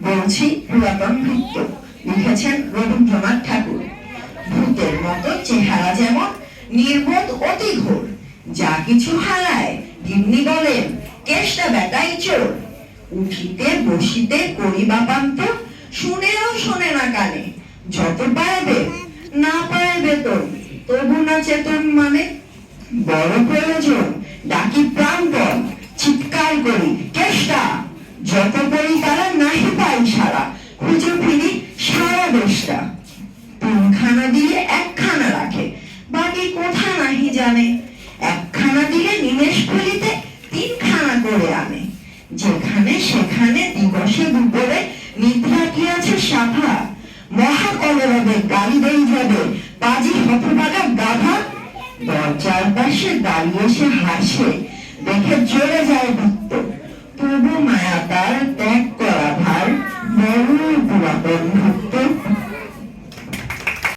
বলছি, পুরাতন ভৃত্য লিখেছেন রবীন্দ্রনাথ ঠাকুর। ভূতের মতো চেহারা যেমন নির্বোধ অতি ঘোর, যা কিছু হারায় গিন্নি বলেন, কেষ্টা বেটাই চোর। উঠিতে বসিতে করিবা পান্ত, শুনেও শোনে না কানে। যত পারবে, না পায় বেতন তবু না চেতন মানে? বড় প্রয়োজন, ডাকি প্রাণপণ, চিৎকার করি, কেষ্টা, যত করি বেশটা তিনখানা দিলে একখানা রাখে, বাকি কোথা নাহি জানে। একখানা দিলে নিমেষ ফেলিতে তিনখানা করে আনে। যেখানে সেখানে দিবসে দুপুরে নিদ্রা কি আছে সাফা? মহা কলরবে গালি দেই যাবে বাজি হতভাগা গাধা। দরজার পাশে দাঁড়িয়ে সে হাসে, দেখে চলে যায় ভক্ত তবু মায়া তার ত্যাগ করা ভার, বড় পুরাতন